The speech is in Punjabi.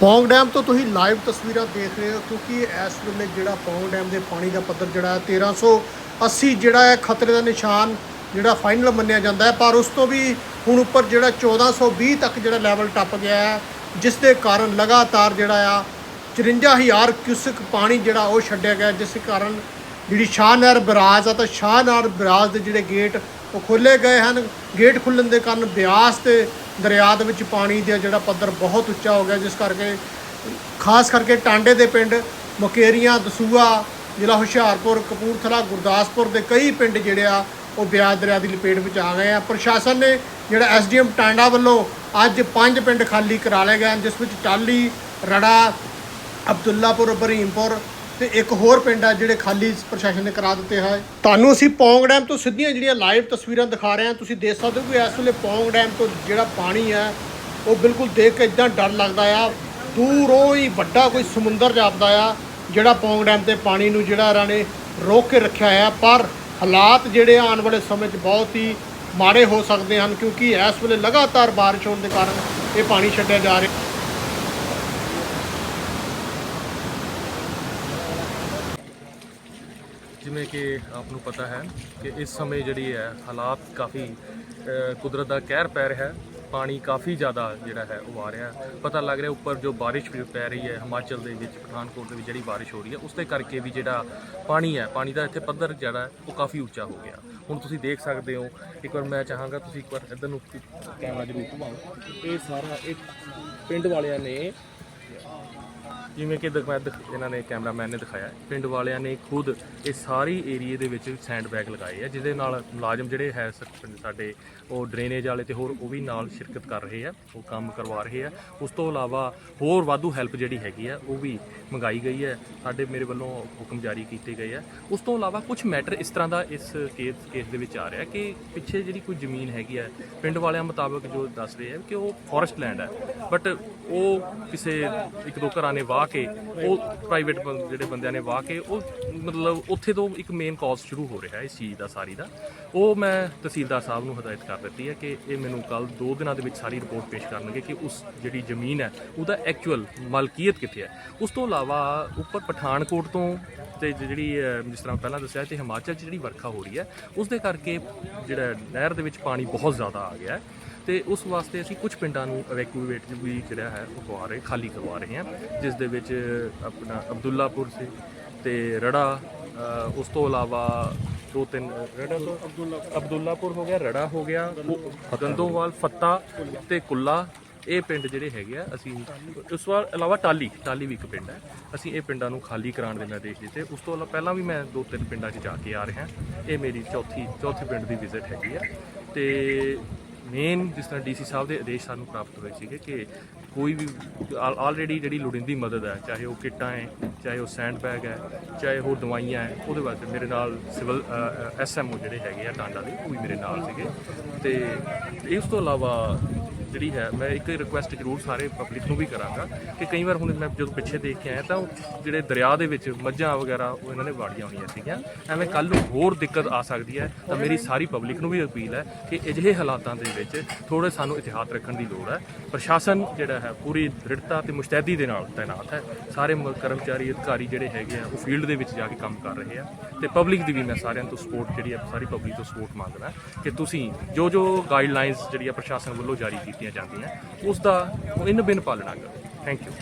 ਪੌਂਗ ਡੈਮ ਤੋਂ ਤੁਸੀਂ ਲਾਈਵ ਤਸਵੀਰਾਂ ਦੇਖ ਰਹੇ ਹੋ, ਕਿਉਂਕਿ ਇਸ ਵੇਲੇ ਜਿਹੜਾ ਪੌਂਗ ਡੈਮ ਦੇ ਪਾਣੀ ਦਾ ਪੱਧਰ ਜਿਹੜਾ ਹੈ 1380 ਜਿਹੜਾ ਹੈ ਖਤਰੇ ਦਾ ਨਿਸ਼ਾਨ ਜਿਹੜਾ ਫਾਈਨਲ ਮੰਨਿਆ ਜਾਂਦਾ ਹੈ, ਪਰ ਉਸ ਤੋਂ ਵੀ ਹੁਣ ਉੱਪਰ ਜਿਹੜਾ 1420 ਤੱਕ ਜਿਹੜਾ ਲੈਵਲ ਟੱਪ ਗਿਆ ਹੈ, ਜਿਸ ਦੇ ਕਾਰਨ ਲਗਾਤਾਰ ਜਿਹੜਾ ਆ 54000 ਕਿਊਸਕ ਪਾਣੀ ਜਿਹੜਾ ਉਹ ਛੱਡਿਆ ਗਿਆ, ਜਿਸ ਕਾਰਨ ਜਿਹੜੀ ਸ਼ਾਹਨਰ ਬਰਾਜ ਆ, ਤਾਂ ਸ਼ਾਹਨਰ ਬਰਾਜ ਦੇ ਜਿਹੜੇ ਗੇਟ ਉਹ ਖੋਲੇ ਗਏ ਹਨ। ਗੇਟ ਖੁੱਲਣ ਦੇ ਕਾਰਨ ਬਿਆਸ ਤੇ ਦਰਿਆ ਦੇ ਵਿੱਚ ਪਾਣੀ ਦਾ ਜਿਹੜਾ ਪੱਧਰ ਬਹੁਤ ਉੱਚਾ ਹੋ ਗਿਆ, ਜਿਸ ਕਰਕੇ ਖਾਸ ਕਰਕੇ ਟਾਂਡੇ ਦੇ ਪਿੰਡ, ਮੁਕੇਰੀਆਂ ਦਸੂਆ ਜ਼ਿਲ੍ਹਾ ਹੁਸ਼ਿਆਰਪੁਰ, ਕਪੂਰਥਲਾ, ਗੁਰਦਾਸਪੁਰ ਦੇ ਕਈ ਪਿੰਡ ਜਿਹੜੇ ਆ, ਉਹ ਬਿਆਸ ਦਰਿਆ ਦੀ ਲਪੇਟ ਵਿੱਚ ਆ ਗਏ ਆ। ਪ੍ਰਸ਼ਾਸਨ ਨੇ ਜਿਹੜਾ ਐਸਡੀਐਮ ਟਾਂਡਾ ਵੱਲੋਂ ਅੱਜ ਪੰਜ ਪਿੰਡ ਖਾਲੀ ਕਰਾ ਲਏ ਗਏ ਹਨ, ਜਿਸ ਵਿੱਚ ਟਾਲੀ, ਰੜਾ, ਅਬਦੁੱਲਾਪੁਰ, ਬਰੀਮਪੁਰ ਤੇ ਇੱਕ ਹੋਰ ਪਿੰਡ ਆ ਜਿਹੜੇ ਖਾਲੀ ਪ੍ਰਸ਼ਾਸਨ ਨੇ ਕਰਾ ਦਿੱਤੇ ਹੈ ਤੁਹਾਨੂੰ ਅਸੀਂ ਪੌਂਗ ਡੈਮ ਤੋਂ ਸਿੱਧੀਆਂ ਜਿਹੜੀਆਂ ਲਾਈਵ ਤਸਵੀਰਾਂ ਦਿਖਾ ਰਹੇ ਹਾਂ, ਤੁਸੀਂ ਦੇਖ ਸਕਦੇ ਹੋ ਕਿ ਇਸ ਵੇਲੇ ਪੌਂਗ ਡੈਮ ਤੋਂ ਜਿਹੜਾ ਪਾਣੀ ਹੈ ਉਹ ਬਿਲਕੁਲ ਦੇਖ ਕੇ ਇਦਾਂ ਡਰ ਲੱਗਦਾ ਆ। ਦੂਰੋਂ ਹੀ ਵੱਡਾ ਕੋਈ ਸਮੁੰਦਰ ਜਾਪਦਾ ਆ, ਜਿਹੜਾ ਪੌਂਗ ਡੈਮ ਤੇ ਪਾਣੀ ਨੂੰ ਜਿਹੜਾ ਇਹਨਾਂ ਨੇ ਰੋਕ ਕੇ ਰੱਖਿਆ ਆ। ਪਰ ਹਾਲਾਤ ਜਿਹੜੇ ਆਉਣ ਵਾਲੇ ਸਮੇਂ 'ਚ ਬਹੁਤ ਹੀ ਮਾੜੇ ਹੋ ਸਕਦੇ ਹਨ, ਕਿਉਂਕਿ ਇਸ ਵੇਲੇ ਲਗਾਤਾਰ ਬਾਰਿਸ਼ ਹੋਣ ਦੇ ਕਾਰਨ ਇਹ ਪਾਣੀ ਛੱਡਿਆ ਜਾ ਰਿਹਾ। ਜਿਵੇਂ ਕਿ ਆਪ ਨੂੰ ਪਤਾ ਹੈ ਕਿ ਇਸ ਸਮੇਂ ਜਿਹੜੀ ਹੈ, ਹਾਲਾਤ ਕਾਫੀ ਕੁਦਰਤ ਦਾ ਕਹਿਰ ਪੈ ਰਿਹਾ ਹੈ। ਪਾਣੀ ਕਾਫੀ ਜ਼ਿਆਦਾ ਜਿਹੜਾ ਹੈ, ਉਹ ਆ ਰਿਹਾ ਪਤਾ ਲੱਗ ਰਿਹਾ ਉੱਪਰ ਜੋ ਬਾਰਿਸ਼ ਵੀ ਪੈ ਰਹੀ ਹੈ, ਹਿਮਾਚਲ ਦੇ ਵਿੱਚ, ਪਠਾਨਕੋਟ ਦੇ ਵਿੱਚ ਜਿਹੜੀ ਬਾਰਿਸ਼ ਹੋ ਰਹੀ ਹੈ ਉਸ ਦੇ ਕਰਕੇ ਵੀ ਜਿਹੜਾ ਪਾਣੀ ਹੈ, ਪਾਣੀ ਦਾ ਇੱਥੇ ਪੱਧਰ ਜਿਹੜਾ ਉਹ ਕਾਫੀ ਉੱਚਾ ਹੋ ਗਿਆ। ਹੁਣ ਤੁਸੀਂ ਦੇਖ ਸਕਦੇ ਹੋ, ਇੱਕ ਵਾਰ ਮੈਂ ਚਾਹਾਂਗਾ ਤੁਸੀਂ ਇੱਕ ਵਾਰ ਇੱਧਰ ਨੂੰ ਕੈਮਰਾ ਜ਼ਰੂਰ ਘੁਮਾਓ। ਇਹ ਸਾਰਾ ਇੱਕ ਪਿੰਡ ਵਾਲਿਆਂ ਨੇ ਜਿਵੇਂ ਕਿ ਦਿਖ- ਦਿਖ- ਇਹਨਾਂ ਨੇ ਕੈਮਰਾਮੈਨ ਨੇ ਦਿਖਾਇਆ, ਪਿੰਡ ਵਾਲਿਆਂ ਨੇ ਖੁਦ ਇਹ ਸਾਰੀ ਏਰੀਏ ਦੇ ਵਿੱਚ ਸੈਂਡ ਬੈਗ ਲਗਾਏ ਆ, ਜਿਹਦੇ ਨਾਲ ਮੁਲਾਜ਼ਮ ਜਿਹੜੇ ਹੈ ਸ- ਪਿੰਡ ਸਾਡੇ, ਉਹ ਡਰੇਨੇਜ ਵਾਲੇ ਤੇ ਹੋਰ ਉਹ ਵੀ ਨਾਲ ਸ਼ਿਰਕਤ ਕਰ ਰਹੇ ਆ, ਉਹ ਕੰਮ ਕਰਵਾ ਰਹੇ ਆ। ਉਸ ਤੋਂ ਇਲਾਵਾ ਹੋਰ ਵਾਧੂ ਹੈਲਪ ਜਿਹੜੀ ਹੈਗੀ ਆ, ਉਹ ਵੀ ਮੰਗਾਈ ਗਈ ਹੈ ਸਾਡੇ ਮੇਰੇ ਵੱਲੋਂ ਹੁਕਮ ਜਾਰੀ ਕੀਤੇ ਗਏ ਆ। ਉਸ ਤੋਂ ਇਲਾਵਾ ਕੁਝ ਮੈਟਰ ਇਸ ਤਰ੍ਹਾਂ ਦਾ ਇਸ ਕੇਸ ਕੇਸ ਦੇ ਵਿੱਚ ਆ ਰਿਹਾ ਕਿ ਪਿੱਛੇ ਜਿਹੜੀ ਕੋਈ ਜ਼ਮੀਨ ਹੈਗੀ ਹੈ ਪਿੰਡ ਵਾਲਿਆਂ ਮੁਤਾਬਕ ਜੋ ਦੱਸ ਰਹੇ ਆ ਕਿ ਉਹ ਫੋਰੈਸਟ ਲੈਂਡ ਹੈ ਬਟ ਉਹ ਕਿਸੇ ਇੱਕ ਦੋ ਘਰਾਂ ਨੇ ਵਾਹ ਕੇ, ਉਹ ਪ੍ਰਾਈਵੇਟ ਜਿਹੜੇ ਬੰਦਿਆਂ ਨੇ ਵਾਹ ਕੇ, ਉਹ ਮਤਲਬ ਉੱਥੇ ਤੋਂ ਇੱਕ ਮੇਨ ਕਾਜ਼ ਸ਼ੁਰੂ ਹੋ ਰਿਹਾ ਇਸ ਚੀਜ਼ ਦਾ, ਸਾਰੀ ਦਾ। ਉਹ ਮੈਂ ਤਹਿਸੀਲਦਾਰ ਸਾਹਿਬ ਨੂੰ ਹਦਾਇਤ ਕਰ ਦਿੱਤੀ ਹੈ ਕਿ ਇਹ ਮੈਨੂੰ ਕੱਲ 2 ਦਿਨਾਂ ਦੇ ਵਿੱਚ ਸਾਰੀ ਰਿਪੋਰਟ ਪੇਸ਼ ਕਰਨਗੇ ਕਿ ਉਸ ਜਿਹੜੀ ਜ਼ਮੀਨ ਹੈ, ਉਹਦਾ ਐਕਚੁਅਲ ਮਾਲਕੀਅਤ ਕਿੱਥੇ ਹੈ। ਉਸ ਤੋਂ ਇਲਾਵਾ ਉੱਪਰ ਪਠਾਨਕੋਟ ਤੋਂ ਤੇ ਜਿਹੜੀ ਜਿਸ ਤਰ੍ਹਾਂ ਪਹਿਲਾਂ ਦੱਸਿਆ, ਤੇ ਹਿਮਾਚਲ 'ਚ ਜਿਹੜੀ ਵਰਖਾ ਹੋ ਰਹੀ ਹੈ ਉਸ ਦੇ ਕਰਕੇ ਜਿਹੜਾ ਨਹਿਰ ਦੇ ਵਿੱਚ ਪਾਣੀ ਬਹੁਤ ਜ਼ਿਆਦਾ ਆ ਗਿਆ ਹੈ। ਤੇ ਉਸ ਵਾਸਤੇ ਅਸੀਂ ਕੁਝ ਪਿੰਡਾਂ ਨੂੰ ਇਵੈਕੂਏਟ ਵੀ ਜਿਹੜਾ ਹੈ ਉਹ ਕਰਵਾ ਰਹੇ ਖਾਲੀ ਕਰਵਾ ਰਹੇ ਹਾਂ। ਜਿਸ ਦੇ ਵਿੱਚ ਆਪਣਾ ਅਬਦੁੱਲਾਪੁਰ ਸੇ ਤੇ ਰੜਾ ਉਸ ਤੋਂ ਇਲਾਵਾ ਦੋ ਤਿੰਨ ਰੜਾ ਤੋਂ ਅਬਦੁੱਲਾਪੁਰ ਹੋ ਗਿਆ ਰੜਾ ਹੋ ਗਿਆ ਗੰਦੋਵਾਲ ਫੱਤਾ ਤੇ ਕੁੱਲਾ। ਇਹ ਪਿੰਡ ਜਿਹੜੇ ਹੈਗੇ ਆ ਅਸੀਂ ਉਸ ਵਾਰ ਇਲਾਵਾ ਟਾਲੀ ਟਾਲੀ ਵੀ ਇੱਕ ਪਿੰਡ ਹੈ। ਅਸੀਂ ਇਹ ਪਿੰਡਾਂ ਨੂੰ ਖਾਲੀ ਕਰਾਉਣ ਦੇ ਨਿਰਦੇਸ਼ ਦਿੱਤੇ। ਉਸ ਤੋਂ ਇਲਾਵਾ ਪਹਿਲਾਂ ਵੀ ਮੈਂ ਦੋ ਤਿੰਨ ਪਿੰਡਾਂ 'ਚ ਜਾ ਕੇ ਆ ਰਿਹਾ। ਇਹ ਮੇਰੀ ਚੌਥੀ ਚੌਥੇ ਪਿੰਡ ਦੀ ਵਿਜ਼ਿਟ ਹੈਗੀ ਆ। ਤੇ ਮੇਨ ਜਿਸ ਤਰ੍ਹਾਂ ਡੀਸੀ ਸਾਹਿਬ ਦੇ ਆਦੇਸ਼ ਸਾਨੂੰ ਪ੍ਰਾਪਤ ਹੋਏ ਸੀਗੇ ਕਿ ਕੋਈ ਵੀ ਆਲਰੇਡੀ ਜਿਹੜੀ ਲੋੜੀਂਦੀ ਮਦਦ ਹੈ, ਚਾਹੇ ਉਹ ਕਿੱਟਾਂ ਹੈ, ਚਾਹੇ ਉਹ ਸੈਂਡ ਬੈਗ ਹੈ, ਚਾਹੇ ਉਹ ਦਵਾਈਆਂ ਹੈ, ਉਹਦੇ ਵਾਸਤੇ ਮੇਰੇ ਨਾਲ ਸਿਵਲ ਐਸਐਮਓ ਜਿਹੜੇ ਹੈਗੇ ਆ ਟਾਂਡਾ ਦੇ, ਉਹ ਵੀ ਮੇਰੇ ਨਾਲ ਸੀਗੇ। ਤੇ ਇਸ ਤੋਂ ਇਲਾਵਾ ਜਿਹੜੀ ਹੈ, ਮੈਂ ਇੱਕ ਰਿਕੁਐਸਟ ਜ਼ਰੂਰ ਸਾਰੇ ਪਬਲਿਕ ਨੂੰ ਵੀ ਕਰਾਂਗਾ ਕਿ ਕਈ ਵਾਰ ਹੁਣ ਮੈਂ ਜਦੋਂ ਪਿੱਛੇ ਦੇਖ ਕੇ ਆਇਆ ਤਾਂ ਉਹ ਜਿਹੜੇ ਦਰਿਆ ਦੇ ਵਿੱਚ ਮੱਝਾਂ ਵਗੈਰਾ, ਉਹ ਇਹਨਾਂ ਨੇ ਵਾੜੀਆਂ ਹੋਈਆਂ ਸੀਗੀਆਂ। ਐਵੇਂ ਕੱਲ ਨੂੰ ਹੋਰ ਦਿੱਕਤ ਆ ਸਕਦੀ ਹੈ। ਤਾਂ ਮੇਰੀ ਸਾਰੀ ਪਬਲਿਕ ਨੂੰ ਵੀ ਅਪੀਲ ਹੈ ਕਿ ਅਜਿਹੇ ਹਾਲਾਤਾਂ ਦੇ ਵਿੱਚ ਥੋੜੇ ਸਾਨੂੰ ਇਤਿਹਾਸ ਰੱਖਣ ਦੀ ਲੋੜ ਹੈ। ਪ੍ਰਸ਼ਾਸਨ ਜਿਹੜਾ ਹੈ, ਪੂਰੀ ਦ੍ਰਿੜਤਾ ਤੇ ਮੁਸਤੈਦੀ ਦੇ ਨਾਲ ਤਾਇਨਾਤ ਹੈ। ਸਾਰੇ ਮ- ਕਰਮਚਾਰੀ, ਅਧਿਕਾਰੀ ਜਿਹੜੇ ਹੈਗੇ ਆ, ਉਹ ਫੀਲਡ ਦੇ ਵਿੱਚ ਜਾ ਕੇ ਕੰਮ ਕਰ ਰਹੇ ਆ। ਤੇ ਪਬਲਿਕ ਦੀ ਵੀ ਮੈਂ ਸਾਰਿਆਂ ਤੋਂ ਸਪੋਰਟ ਜਿਹੜੀ ਆ ਸਾਰੀ ਪਬਲਿਕ ਤੋਂ ਸਪੋਰਟ ਮੰਗਦਾ ਕਿ ਤੁਸੀਂ ਜੋ ਜੋ ਗਾਈਡਲਾਈਨਸ ਆ ਪ੍ਰਸ਼ਾਸਨ ਵੱਲੋਂ ਜਾਰੀ ਕੀਤੀ ਕੀਤੀਆਂ ਜਾਂਦੀਆਂ। ਉਸ ਦਾ ਇਨ ਬਿਨ ਪਾਲਣਾ ਕਰੋ। Thank you